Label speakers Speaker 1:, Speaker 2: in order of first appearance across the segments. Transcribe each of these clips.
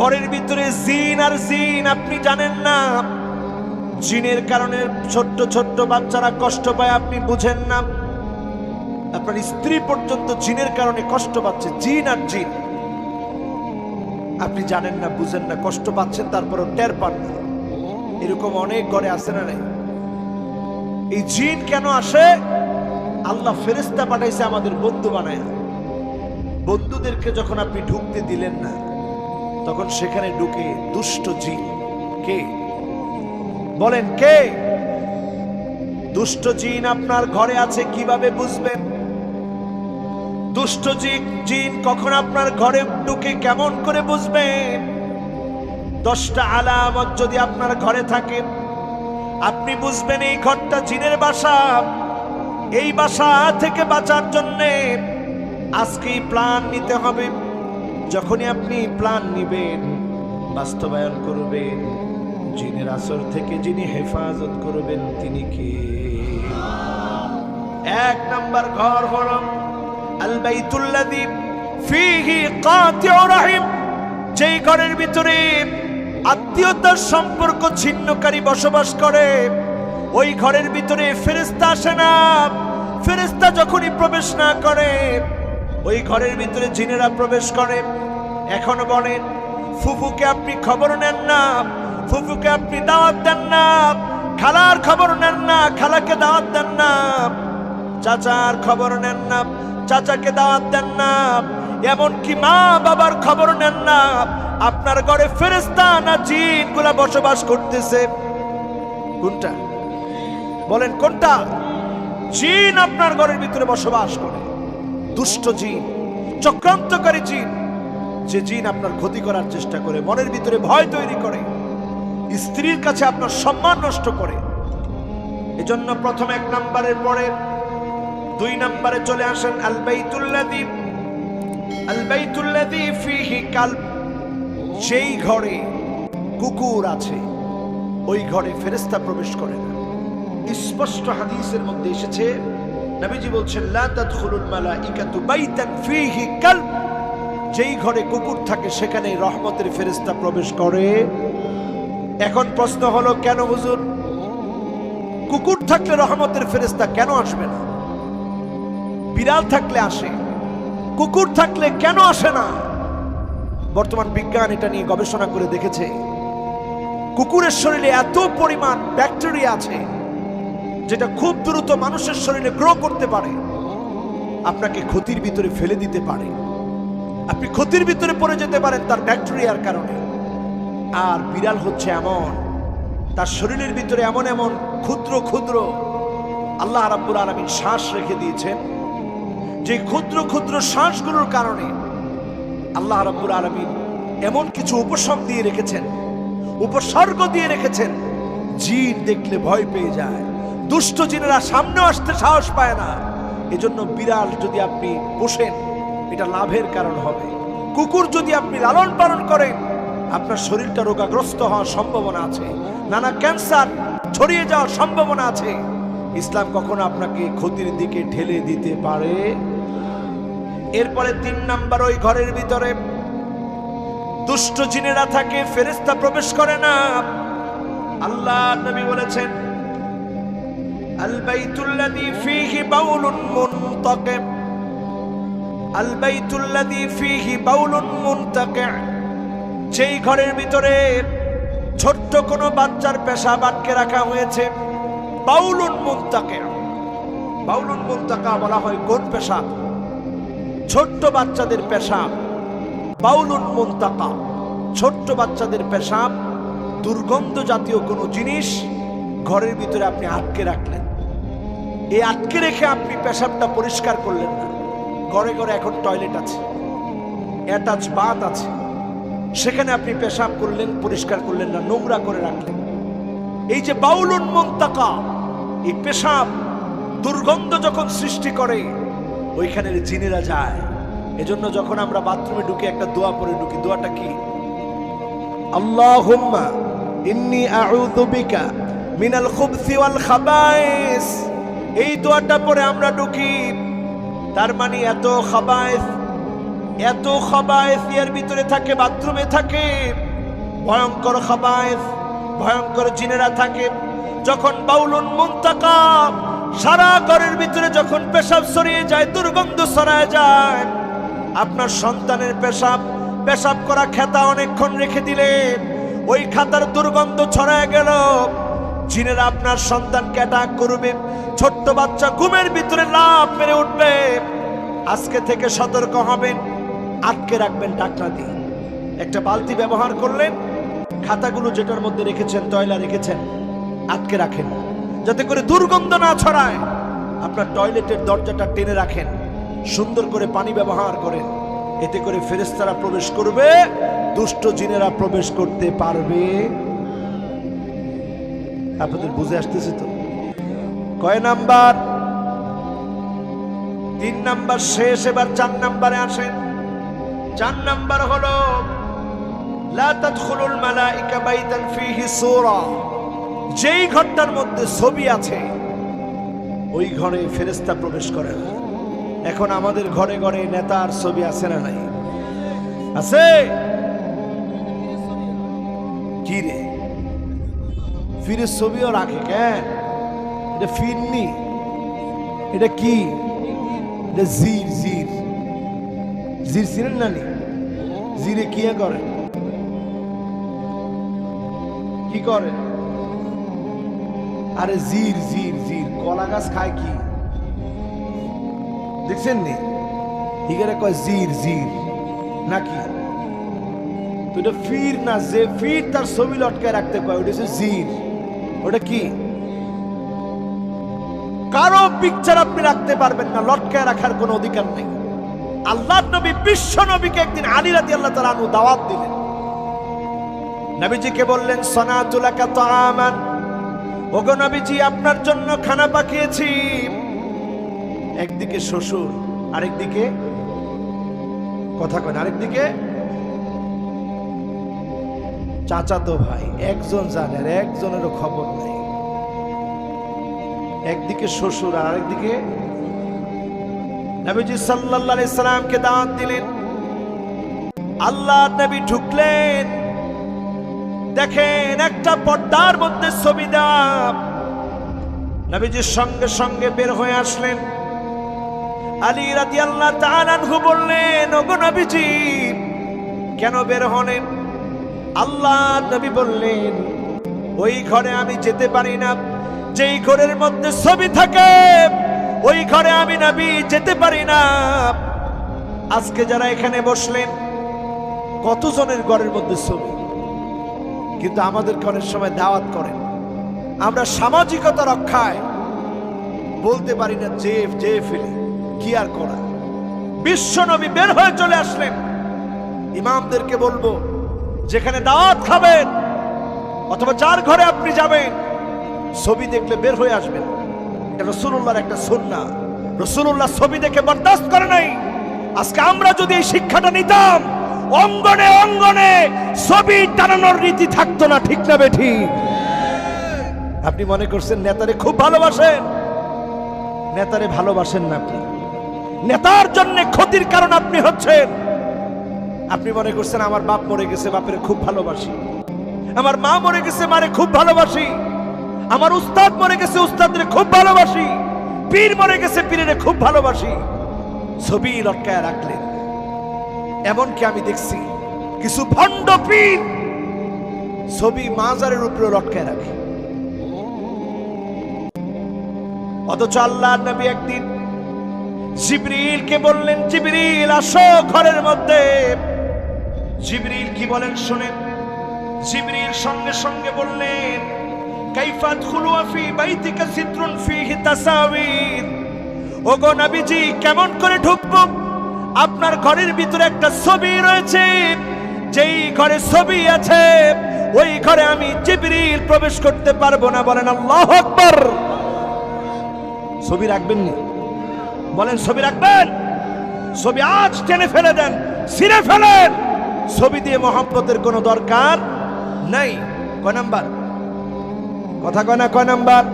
Speaker 1: ঘরের ভিতরে জিন আর জিন, আপনি জানেন না। জিনের কারণে ছোট্ট ছোট্ট বাচ্চারা কষ্ট পায়, আপনি বুঝেন না। আপনার স্ত্রী পর্যন্ত জিনের কারণে কষ্ট পাচ্ছে, জিন আর জিন। আপনি জানেন না, বুঝেন না, কষ্ট পাচ্ছেন, তারপরও টের পান না। এরকম অনেক ঘরে আছে না নাই? এই জিন কেন আসে? আল্লাহ ফেরেস্তা পাঠাইছে আমাদের বন্ধু বানায়। বন্ধুদেরকে যখন আপনি ঢুকতে দিলেন না তখন সেখানে ঢুকে দুষ্ট জিন, কে? বলেন, কে? দুষ্ট জিন আপনার ঘরে আছে, কীভাবে বুঝবেন? দুষ্ট জিন কখন আপনার ঘরে ঢুকে কেমন করে বুঝবেন? দশটা আলামত যদি আপনার ঘরে থাকে, আপনি বুঝবেন এই ঘরটা জিনের বাসা। এই বাসা থেকে বাঁচার জন্যে আজকেই প্ল্যান নিতে হবে। যখনই আপনি প্ল্যান নিবেন, বাস্তবায়ন করবেন, জিনের আসর থেকে যিনি হেফাজত করবেন তিনি কে? এক নাম্বার ঘর হল আল বাইতুল্লাযী ফীহি কাতিউ রাহিম। যেই ঘরের ভিতরে আত্মীয়তার সম্পর্ক ছিন্নকারী বসবাস করে, ওই ঘরের ভিতরে ফেরেশতা আসে না। ফেরেশতা যখনই প্রবেশ না করে ওই ঘরের ভিতরে জিনেরা প্রবেশ করে। এখন বলেন ফুফুকে আপনি খবর নেন না, ফুফুকে আপনি দাওয়াত দেন না, খালার খবর নেন না, খালাকে দাওয়াত দেন না, চাচার খবর নেন না, চাচাকে দাওয়াত দেন না, এমনকি মা বাবার খবর নেন না, আপনার ঘরে ফেরেস্তা না জিনগুলা বসবাস করতেছে। কোনটা? বলেন, কোনটা? জিন আপনার ঘরের ভিতরে বসবাস করে। দুষ্ট জিন, চক্রান্তকারী জিন। যে জিন আপনার ক্ষতি করার চেষ্টা করে, মনের ভিতরে ভয় তৈরি করে, স্ত্রীর কাছে আপনার সম্মান নষ্ট করে। এজন্য প্রথম এক নাম্বারের পরে দুই নাম্বারে চলে আসেন আল বাইতুল্লাযী আল বাইতুল্লাযী ফীহি যেই ঘরে কুকুর আছে, ওই ঘরে ফেরেস্তা প্রবেশ করে না। স্পষ্ট হাদিসের মধ্যে এসেছে নবীজি বলছেন, লা তাদখুলুল মালাইকাতু বাইতান ফীহি কালব। যেই ঘরে কুকুর থাকে সেখানে রহমতের ফেরেশতা প্রবেশ করে। এখন প্রশ্ন হলো, কেন হুজুর? কুকুর থাকলে রহমতের ফেরেশতা কেন আসবে না? বিড়াল থাকলে আসে, কুকুর থাকলে কেন আসে না? বর্তমান বিজ্ঞান এটা নিয়ে গবেষণা করে দেখেছে, কুকুরের শরীরে এত পরিমাণ ব্যাকটেরিয়া আছে যেটা খুব দ্রুত মানুষের শরীরে গ্রো করতে পারে, আপনাকে ক্ষতির ভিতরে ফেলে দিতে পারে। আপনি ক্ষতির ভিতরে পড়ে যেতে পারেন তার ব্যাকটেরিয়ার কারণে। আর বিড়াল হচ্ছে এমন, তার শরীরের ভিতরে এমন এমন ক্ষুদ্র ক্ষুদ্র, আল্লাহ রাব্বুল আলামিন শ্বাস রেখে দিয়েছেন। যে ক্ষুদ্র ক্ষুদ্র শ্বাসগুলোর কারণে আল্লাহ রাব্বুল আলামিন এমন কিছু উপশম দিয়ে রেখেছেন, উপসর্গ দিয়ে রেখেছেন, জিন দেখলে ভয় পেয়ে যায়। দুষ্ট জিনেরা সামনে আসতে সাহস পায় না। এজন্য বিড়াল যদি আপনি পোষেন, এটা লাভের কারণ হবে। কুকুর যদি আপনি লালন পালন করেন, আপনার শরীরটা রোগাগ্রস্ত হওয়ার সম্ভাবনা আছে। নানা ক্যান্সার ছড়িয়ে যাওয়ার সম্ভাবনা আছে। ইসলাম কখনো আপনাকে ক্ষতির দিকে ঠেলে দিতে পারে। এরপরে তিন নাম্বার, ওই ঘরের ভিতরে দুষ্ট জিনেরা থাকে ফেরেস্তা প্রবেশ করে না। আল্লাহ নবী বলেছেন আল বাইতুল্লাযী ফীহি বাউলুন মুনতাকিব আল বাইতুল্লাযী ফীহি বাউলুন মুনতাকি' যেই ঘরের ভিতরে ছোট্ট কোনো বাচ্চার পেশাব আটকে রাখা হয়েছে, বাউলুন মুনতাকিঁ বাউলুন মুনতাকা বলা হয় কোন পেশাব? ছোট্ট বাচ্চাদের পেশাব, বাউলুন মুনতাকা। ছোট্ট বাচ্চাদের পেশাব দুর্গন্ধ জাতীয় কোনো জিনিস ঘরের ভিতরে আপনি আটকে রাখলেন। এই আটকে রেখে আপনি পেশাবটা পরিষ্কার করলেন না। ঘরে ঘরে এখন টয়লেট আছে, অ্যাটাচ বাথ আছে। সেখানে আপনি পেশাব করলেন, পরিষ্কার করলেন না, নোংরা করে রাখলেন। এই যে বাউলুন মন্তাকা, এই পেশাব দুর্গন্ধ যখন সৃষ্টি করে, ওইখানের জিনেরা যায়। এজন্য যখন আমরা বাথরুমে ঢুকে একটা দোয়া পরে ঢুকি, দোয়াটা কি? আল্লাহুম্মা ইন্নি আউযু বিকা মিনাল খুবসি ওয়াল খাবাইস। এই দোয়াটা পরে আমরা ঢুকি। তার মানে এত খাবাইস এত খাবায়েস এর ভিতরে থাকে, বাথরুমে থাকে। ভয়ঙ্কর খাবায়েস, ভয়ঙ্কর জিনেরা থাকে। যখন বাউলুন মুন্তাকা সারা ঘরের ভিতরে যখন পেশাব সরিয়ে যায়, দুর্গন্ধ ছড়ায় যায়, আপনার সন্তানের পেশাব পেশাব করা খেতা অনেকক্ষণ রেখে দিলে, ওই খাতার দুর্গন্ধ ছড়ায় গেল। জিনেরা আপনার সন্তানকে অ্যাটাক করবে। ছোট্ট বাচ্চা ঘুমের ভিতরে লাভ মেরে উঠবে। আজকে থেকে সতর্ক হবেন, আটকে রাখবেন টাকলা দিয়ে। একটা বালতি ব্যবহার করলেন খাতাগুলো যেটার মধ্যে রেখেছেন তয়লা রেখেছেন, আটকে রাখেন। যাতে করে দুর্গন্ধ না ছড়ায়। আপনার টয়লেটের দরজাটা টেনে রাখেন, সুন্দর করে পানি ব্যবহার করেন। এতে করে ফেরেস্তারা প্রবেশ করবে, দুষ্ট জিনেরা প্রবেশ করতে পারবে। আপনাদের বুঝে আসতেছে তো। কয় নাম্বার? তিন নাম্বার শেষ, এবার চার নাম্বারে আসেন। চার নাম্বার হলো যেই ঘরটার মধ্যে ছবি আছে, ওই ঘরে ফেরেশতা প্রবেশ করে না এখন আমাদের ঘরে ঘরে নেতার ছবি আছে না নাই? আছে? কি রে? ফিরে ছবিও রাখে, কেন? এটা ফিরনি। এটা কি? জির জির। জির চিনেন না নি? জিরে কি করে? কি করে? আরে জির জির জির। কলা গাছ খায় কি? দেখছেন নি? হিগারে কয় জির জির। নাকি? তো এটা ফির না, যে ফির তার ছবি লটকায় রাখতে কয়, ওটা হচ্ছে জির। ওটা কি? কারও পিকচার আপনি রাখতে পারবেন না, লটকায় রাখার কোনো অধিকার নেই। আল্লাহ নবী বিশ্ব নবীকে একদিন আলী রাতি আল্লাহ তালা আনু দাওয়াত দিলেন। নবীজিকে বললেন সনাতুলাকা তাআমান। ওগো নবীজি, আপনার জন্য খানা পাকিয়েছি। একদিকে শ্বশুর, আরেকদিকে কথা কন আরেকদিকে চাচাতো ভাই, একজন জানে আর একজনেরও খবর নাই। একদিকে শ্বশুর আর একদিকে নবীজি সাল্লাল্লাহু আলাইহি সাল্লামকে দাওয়াত দিলেন। আল্লাহ নবী ঢুকলেন। দেখেন একটা পর্দার মধ্যে ছবি দেওয়া। নবীজির সঙ্গে সঙ্গে বের হয়ে আসলেন। আলী রাজি আল্লাহ তাআলাহু বললেন, ওগো নবীজি, কেন বের হলেন? আল্লাহ নবী বললেন, ওই ঘরে আমি যেতে পারি না। যেই ঘরের মধ্যে ছবি থাকে, ওই ঘরে আমি নবী যেতে পারি না। আজকে যারা এখানে বসলেন, কতজনের ঘরের মধ্যে ছবি? কিন্তু আমাদের ঘরের সময় দাওয়াত করেন। আমরা সামাজিকতা রক্ষায় বলতে পারি না, যে যে ফেলে, কি আর করা? বিশ্ব নবী বের হয়ে চলে আসলেন। ইমামদেরকে বলব যেখানে দাওয়াত খাবেন, অথবা যার ঘরে আপনি যাবেন, ছবি দেখলে বের হয়ে আসবেন। এটা রসুল্লাহর একটা সন্না রসুল্লাহ ছবি দেখে বরদাস্ত করে নাই। আজকে আমরা যদি এই শিক্ষাটা নিতাম, অঙ্গনে অঙ্গনে ছবি টানানোর রীতি থাকতো না, ঠিক না বেঠি? আপনি মনে করছেন নেতারে খুব ভালোবাসেন? নেতারে ভালোবাসেন না আপনি? নেতার জন্য ক্ষতির কারণ আপনি হচ্ছেন। আপনি মনে করছেন আমার বাপ মরে গেছে, বাপের খুব ভালোবাসি। আমার মা মরে গেছে, মারে খুব ভালোবাসি। আমার উস্তাদ মরে গেছে, উস্তাদরে খুব ভালোবাসি। পীর মরে গেছে, পীরের খুব ভালোবাসি। ছবি লটকায় রাখলেন। এমনকি আমি দেখছি কিছু ভণ্ড পীর ছবি মাজারের উপরে লটকায় রাখে। অথচ আল্লাহ নবী একদিন জিবরিলকে বললেন, জিবরিল, আসো ঘরের মধ্যে। জিবরিল কি বলেন শোনেন। জিবরিল সঙ্গে সঙ্গে বললেন কাইফাত খুলুয়া ফি বাইতিকা সিত্রুন ফিহি তাসাবির ওগো নবীজি, কেমন করে ঢুকবো? আপনার ঘরের ভিতরে একটা ছবি রয়েছে। যেই ঘরে ছবি আছে, ওই ঘরে আমি জিবরিল প্রবেশ করতে পারব না। বলেন, আল্লাহ আকবার! ছবি রাখবেন না? বলেন, ছবি রাখবেন? ছবি আজ টেনে ফেলে দেন, ছিঁড়ে ফেলেন। ছবি দিয়ে মহব্বতের কোনো দরকার নাই? কয় নাম্বার? কথা কয় কয় নাম্বার?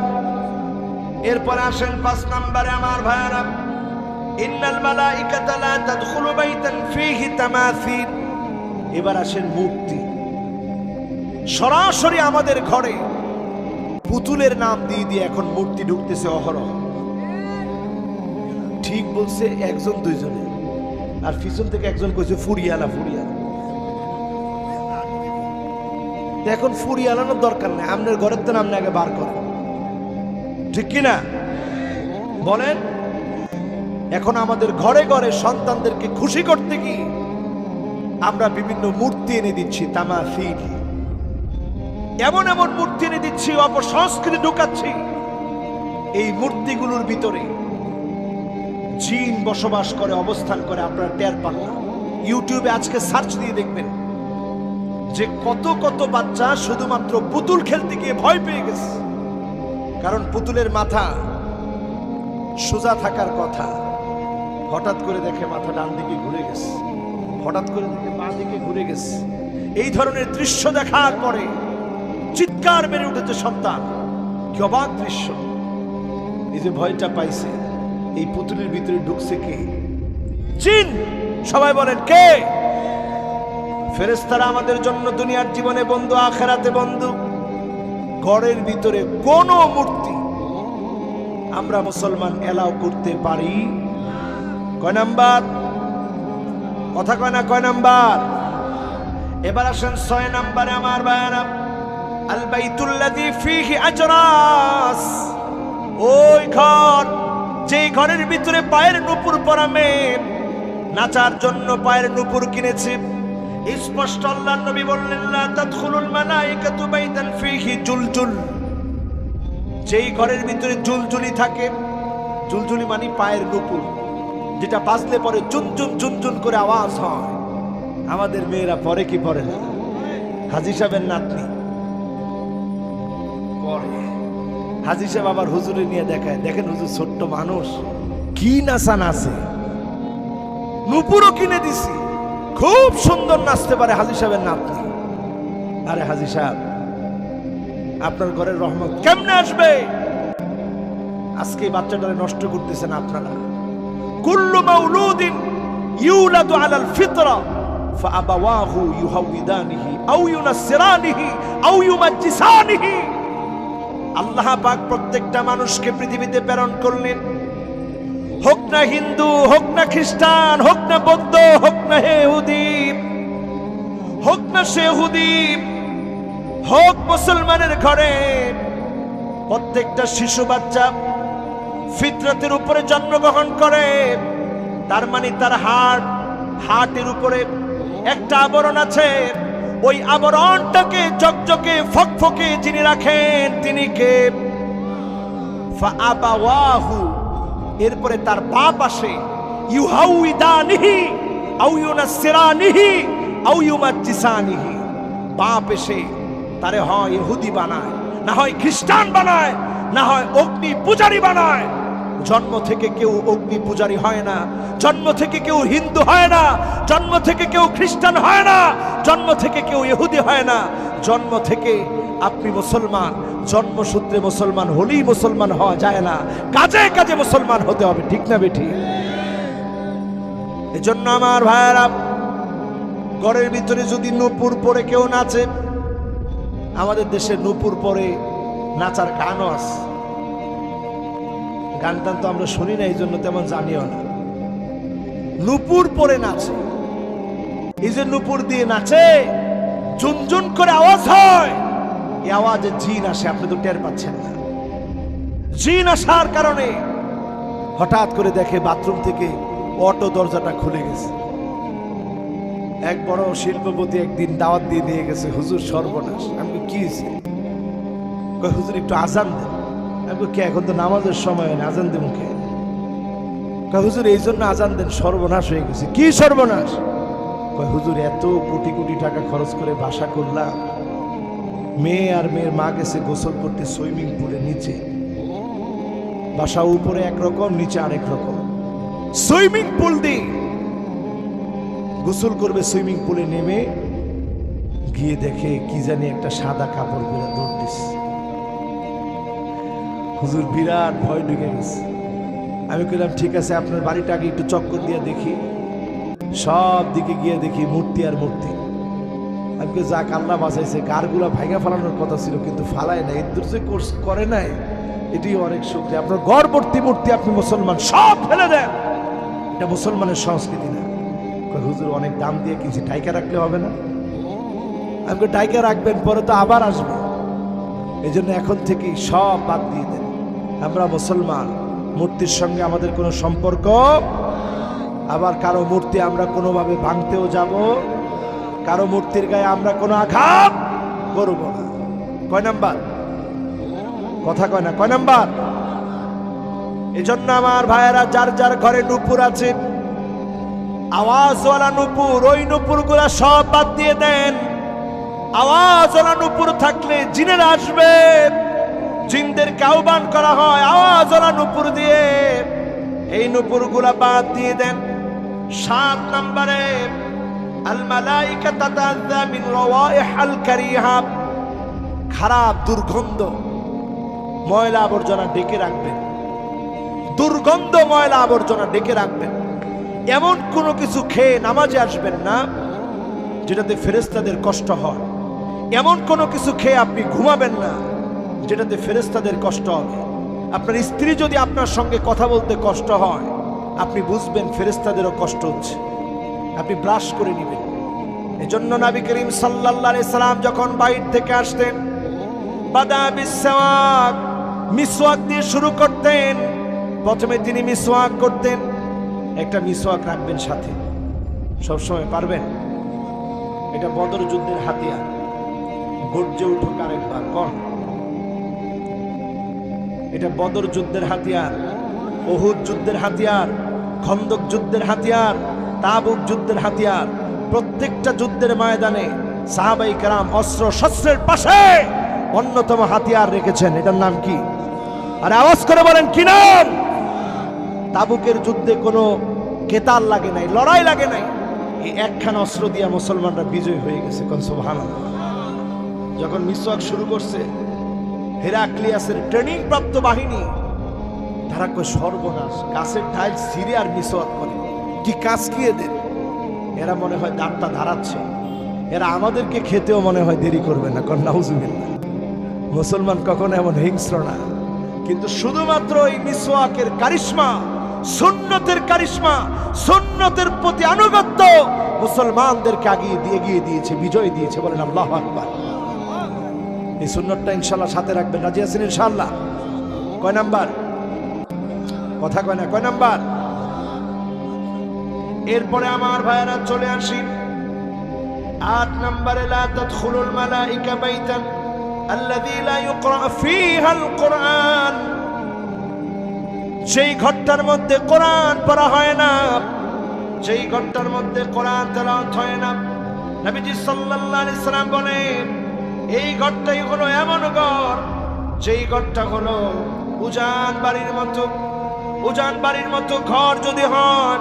Speaker 1: এরপর আসেন পাঁচ নাম্বারে আমার ভাইয়ারা। ইন্নাল মালাইকাতা লা এবার আসেন মূর্তি সরাসরি আমাদের ঘরে পুতুলের নাম দিয়ে দিয়ে এখন মূর্তি ঢুকতেছে অহরহ। ঠিক বলছে একজন দুইজনে আর পিছন থেকে একজন কইছে, ফুরিয়ালা ফুরিয়ালা। তো এখন ফুরিয়ালানোর দরকার নেই। আপনার ঘরের তো নাম আগে বার করেন। ঠিক কিনা? বলেন, এখন আমাদের ঘরে ঘরে সন্তানদেরকে খুশি করতে কি আমরা বিভিন্ন মূর্তি এনে দিচ্ছি তামাফিল এমন এমন মূর্তি এনে দিচ্ছি, অপসংস্কৃতি ঢুকাচ্ছি। এই মূর্তিগুলোর ভিতরে জিন বসবাস করে, অবস্থান করে, আপনারা টের পান না। ইউটিউবে আজকে সার্চ দিয়ে দেখবেন। যে কত কত বাচ্চা শুধুমাত্র পুতুল খেলতে গিয়ে ভয় পেয়ে গেছে। কারণ পুতুলের মাথা সোজা থাকার কথা। হঠাৎ করে দেখে মাথা ডান দিকে ঘুরে গেছে। হঠাৎ করে দেখে বাঁ দিকে ঘুরে গেছে। এই ধরনের দৃশ্য দেখার পরে চিৎকার মেরে উঠেছে সন্তান। কি অবাক দৃশ্য। এই যে ভয়টা পাইছে, এই পুতুলের ভিতরে ঢুকছে কে? চিন সবাই বলেন, কে? ফেরেস্তারা আমাদের জন্য দুনিয়ার জীবনে বন্ধু, আখেরাতে বন্ধু। ঘরের ভিতরে কোন মূর্তি আমরা মুসলমান এলাও করতে পারি। কয় নাম্বার? কথা কয় না, কয় নাম্বার? এবার আসেন ছয় নাম্বারে আমার বায়ানা আল বাইতুল্লাযী ফীহি আজরাস। ওই ঘর, যেই ঘরের ভিতরে পায়ের নুপুর পরা মেয়ে, নাচার জন্য পায়ের নুপুর কিনেছে। স্পষ্ট আল্লাহ নবী বললেন, লা তাদখুলুল মালাইকাতু বাইতান ফীহি জুলজুল। যেই ঘরের ভিতরে জুলজুলি থাকে, জুলজুলি মানে পায়ের নুপুর যেটা বাজলে পরে চুনচুন চুনচুন করে আওয়াজ হয়। আমাদের মেয়েরা পরে কি পরে না? হাজি সাহেবের নাতনি পরে। হাজি সাহেব আবার হুজুরে নিয়ে দেখায়, দেখেন হুজুর, ছোট্ট মানুষ, কি নাচা নাচে নুপুরও কিনে দিছি। খুব সুন্দর নাচতে পারে হাজি সাহেবের নাতনি আরে হাজি সাহেব আপনার ঘরের রহমত কেমনে আসবে আজকে এই বাচ্চাটারে নষ্ট করতেছেন আপনারা কুল্লু মাউলুদিন ইউলাদু আলাল ফিতরা فأبواه يهودانه أو ينصرانه أو يمجسانه আল্লাহ পাক প্রত্যেকটা মানুষকে পৃথিবীতে প্রেরণ করলেন হোক না হিন্দু, হোক না খ্রিস্টান, হোক না বৌদ্ধ, হোক না হেহুদি হোক না সেহুদি, হোক মুসলমানের ঘরে প্রত্যেকটা শিশু বাচ্চা ফিতরতের উপরে জন্মগ্রহণ করে। তার মানে তার হার্ট হার্টের উপরে একটা আবরণ আছে। ওই আবরণটাকে চকচকে ফকফকে যিনি রাখেন, তিনি কে? ফাআবাওয়াহু এরপরে তার বাপ আসে বাপ এসে তারে হয় ইহুদি বানায়, না হয় খ্রিস্টান বানায়, না হয় অগ্নি পূজারী বানায়। জন্ম থেকে কেউ অগ্নি পূজারী হয় না। জন্ম থেকে কেউ হিন্দু হয় না। জন্ম থেকে কেউ খ্রিস্টান হয় না। জন্ম থেকে কেউ ইহুদি হয় না। জন্ম থেকে আপনি মুসলমান। জন্মসূত্রে মুসলমান হলেই মুসলমান হওয়া যায় না। কাজে কাজে মুসলমান হতে হবে, ঠিক না বেঠি? এজন্য আমার ভাইয়েরা, ঘরের ভিতরে যদি নূপুর পরে কেউ নাচে, আমাদের দেশে নূপুর পরে নাচার গানও আছে। গান টান তো আমরা শুনি না, এই জন্য তেমন জানিও না। নুপুর পরে নাচে। এই যে নুপুর দিয়ে নাচে জুনজুন করে আওয়াজ হয়। এই আওয়াজে জিন আসে, আপনি তো টের পাচ্ছেন না। জিন আসার কারণে হঠাৎ করে দেখে বাথরুম থেকে অটো দরজাটা খুলে গেছে। এক বড় শিল্পপতি একদিন দাওয়াত দিয়ে নিয়ে গেছে, হুজুর সর্বনাশ। আমি কি হুজুর, একটু আজান দেন। আমি কে? এখন তো নামাজের সময় হয় না, আজান দেবো কে? কয়, হুজুর এই জন্য আজান দেন সর্বনাশ হয়ে গেছে। কি সর্বনাশ? কয়, হুজুর এত কোটি কোটি টাকা খরচ করে বাসা করলাম। মেয়ে আর মেয়ের মা গেছে গোসল করতে সুইমিং পুলে নিচে। বাসা উপরে একরকম নিচে আরেক রকম। সুইমিং পুল দিয়ে গোসল করবে সুইমিং পুলে নেমে গিয়ে দেখে কি জানি একটা সাদা কাপড় পরে দৌড় দিস হুজুর বিরাট ভয় ঢুকে গেছে। আমি কইলাম ঠিক আছে আপনার বাড়িটা আগে একটু চক্কর দিয়ে দেখি। সব দিকে গিয়ে দেখি মূর্তি আর মূর্তি। আমি যাক আল্লাহ বাঁচাইছে। গারগুলা ভাইগা ফালানোর কথা ছিল কিন্তু ফালায় নাই। এর যে কোর্স করে নাই এটি অনেক শুক্রিয়া আপনার গড়বর্তী মূর্তি আপনি মুসলমান সব ফেলে দেন। এটা মুসলমানের সংস্কৃতি না। হুজুর অনেক দাম দিয়ে কিনছি টাইকা রাখলে হবে না? আমি কই, টাইকা রাখবেন পরে তো আবার আসবে। এই জন্য এখন থেকেই সব বাদ দিয়ে দেন। আমরা মুসলমান, মূর্তির সঙ্গে আমাদের কোনো সম্পর্ক? আবার কারও মূর্তি আমরা কোনোভাবে ভাঙতেও যাব? কারও মূর্তির গায়ে আমরা কোনো আঘাত করব না। কয় নাম্বার? কথা কয় না, কয় নাম্বার? এজন্য আমার ভাইয়েরা, যার যার ঘরে নুপুর আছে, আওয়াজওয়ালা নুপুর, ওই নুপুরগুলা সব বাদ দিয়ে দেন। আওয়াজওয়ালা নুপুর থাকলে জিনের আসবে। জিনদেরকে আহ্বান করা হয়। আওয়াজওয়ালা নুপুর দিয়ে। এই নুপুরগুলা বাদ দিয়ে দেন। সাত নম্বরে খারাপ দুর্গন্ধ ময়লা আবর্জনা ডেকে রাখবেন। দুর্গন্ধ ময়লা আবর্জনা ডেকে রাখবেন। এমন কোনো কিছু খেয়ে নামাজে আসবেন না, যেটাতে ফেরেস্তাদের কষ্ট হয়। এমন কোনো কিছু খেয়ে আপনি ঘুমাবেন না। যেটাতে ফেরেস্তাদের কষ্ট হবে। আপনার স্ত্রী যদি আপনার সঙ্গে কথা বলতে কষ্ট হয়, আপনি বুঝবেন ফেরেস্তাদেরও কষ্ট হচ্ছে। আপনি ব্রাশ করে নেবেন। এজন্য নবী করিম সাল্লাল্লাহু আলাইহি সাল্লাম যখন বাইর থেকে আসতেন, বাদা বিসওয়াক, মিসওয়াক দিয়ে শুরু করতেন। প্রথমে তিনি মিসওয়াক করতেন, একটা মিসওয়াক রাখবেন সাথে। সবসময় পারবেন? এটা বদর যুদ্ধের হাতিয়ার। গর্জে উঠুক আরেকবার, কন। এটা বদর যুদ্ধের হাতিয়ার ওহুদ যুদ্ধের হাতিয়ার, খন্দক যুদ্ধের হাতিয়ার, তাবুক যুদ্ধের হাতিয়ার। প্রত্যেকটা যুদ্ধের ময়দানে সাহাবাই কারাম অস্ত্র শস্ত্রের পাশে অন্যতম হাতিয়ার রেখেছেন। এটার নাম কি? আর আওয়াজ করে বলেন, কি নাম? তাবুকের যুদ্ধে কোনো কেতাল লাগে নাই, লড়াই লাগে নাই। এই একখানা অস্ত্র দিয়া মুসলমানরা বিজয় হয়ে গেছে, কোন সুবহানাল্লাহ। যখন মিসওয়াক শুরু করছে হেরাক্লিয়াসের ট্রেনিং প্রাপ্ত বাহিনী। তারা কয়, সর্বনাশ, গাছের ঢাইল সিরে আর মিসওয়াক করে। কি কাজ কি এদের? এরা মনে হয় দাঁতটা ধারাচ্ছে। এরা আমাদেরকে খেতেও মনে হয় দেরি করবে না কন্যা হুজুবিল্লা মুসলমান কখনো এমন হিংস্র না। কিন্তু শুধুমাত্র এই মিসওয়াকের কারিশমা, সুন্নতের কারিশমা, সুন্নতের প্রতি আনুগত্য মুসলমানদেরকে আগিয়ে দিয়ে গিয়ে দিয়েছে, বিজয় দিয়েছে বলেন আল্লাহ আকবার। এই সুন্নতটা ইনশাল্লাহ সাথে রাখবেন। রাজি আছেন ইনশাল্লাহ কয় নাম্বার? কথা কয় না, কয় নাম্বার? এরপরে আমার ভাইয়েরা চলে আসি। আট নম্বরে, লা মালাইকা বাইতান আল্লাযী লা ইউকরা ফীহাল কুরআন। সেই ঘরটার মধ্যে কোরআন পড়া হয় না সেই ঘরটার মধ্যে কোরআন তেলাওয়াত হয় না, নবীজি সাল্লাল্লাহু আলাইহি সাল্লাম বলেন এই ঘরটাই হলো এমন ঘর, যেই ঘরটা হলো উজান বাড়ির মতো। উজান বাড়ির মতো ঘর যদি হন,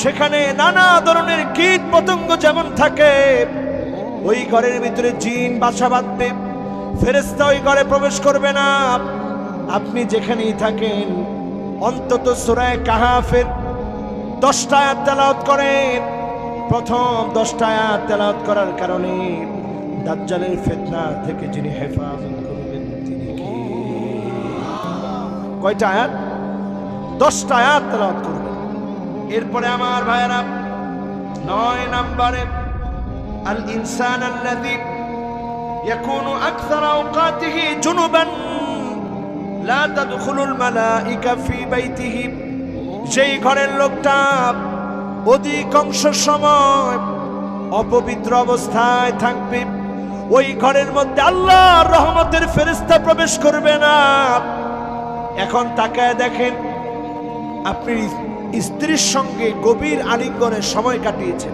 Speaker 1: সেখানে নানা ধরনের কীট পতঙ্গ যেমন থাকে, ওই ঘরের ভিতরে জিন বাসা বাঁধবে ফেরেস্তা ওই ঘরে প্রবেশ করবে না। আপনি যেখানেই থাকেন, অন্তত সুরায় কাহাফের দশটা আয়াত তেলাওয়াত করেন। প্রথম দশটা আয়াত তেলাওয়াত করার কারণে দাজ্জালের ফেতনা থেকে যিনি হেফাজত করবেন, তিনি কি? কয়টা আয়াত? দশটা আয়াত তেলাওয়াত করবেন। এরপরে আমার ভাইয়েরা, নয় নম্বরে আল ইনসান আল্লাযী ইয়াকুনু আকসারা আওকাতিহি জুনুবান, লা তাদখুলুল মালাঈকা ফি বাইতিহি। সেই ঘরের লোকটা অধিকাংশ সময় অপবিত্র অবস্থায় থাকবে ওই ঘরের মধ্যে আল্লাহ রহমতের ফেরেশতা প্রবেশ করবে না। এখন তাকায় দেখেন, আপনি স্ত্রীর সঙ্গে গভীর আলিঙ্গনের সময় কাটিয়েছেন।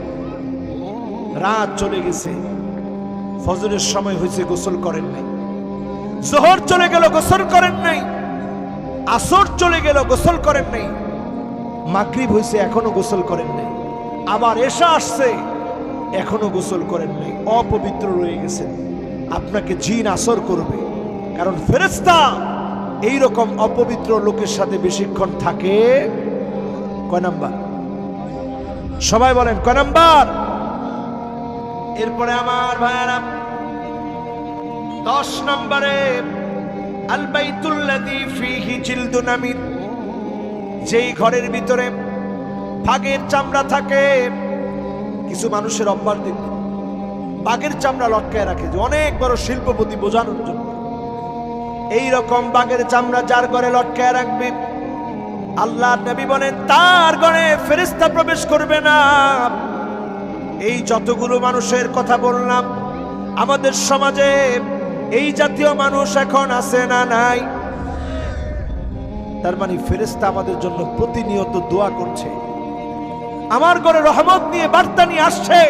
Speaker 1: রাত চলে গেছে। ফজরের সময় হয়েছে, গোসল করেন নাই। জোহর চলে গেল, গোসল করেন নাই। আসর চলে গেল, গোসল করেন নাই। মাগরিব হয়েছে, এখনও গোসল করেন নাই। আবার এসা আসছে। এখনও গোসল করেন নাই, অপবিত্র রয়ে গেছেন। আপনাকে জিন আসর করবে। কারণ ফেরেস্তা এই রকম অপবিত্র লোকের সাথে বেশিক্ষণ থাকে কয় নাম্বার? সবাই বলেন, কয় নাম্বার? এরপরে আমার ভাইয়ারা, দশ নম্বরে আলবাইতুল্লাদি ফিহি জিলদুন আমিন। যেই ঘরের ভিতরে বাঘের চামড়া থাকে কিছু মানুষের অভ্যাস দেখবে বাঘের চামড়া লটকায় রাখে যে অনেক বড় শিল্পপতি বোঝানোর জন্য। এই রকম বাঘের চামড়া যার ঘরে লটকায় রাখবে আল্লাহ নবী বলেন, তার ঘরে ফেরেস্তা প্রবেশ করবে না। এই যতগুলো মানুষের কথা বললাম, আমাদের সমাজে এই জাতীয় মানুষ এখন আছে না নাই? তার মানে ফেরেস্তা আমাদের জন্য প্রতিনিয়ত দোয়া করছে। আমার ঘরে রহমত নিয়ে বার্তা নিয়ে আসছে।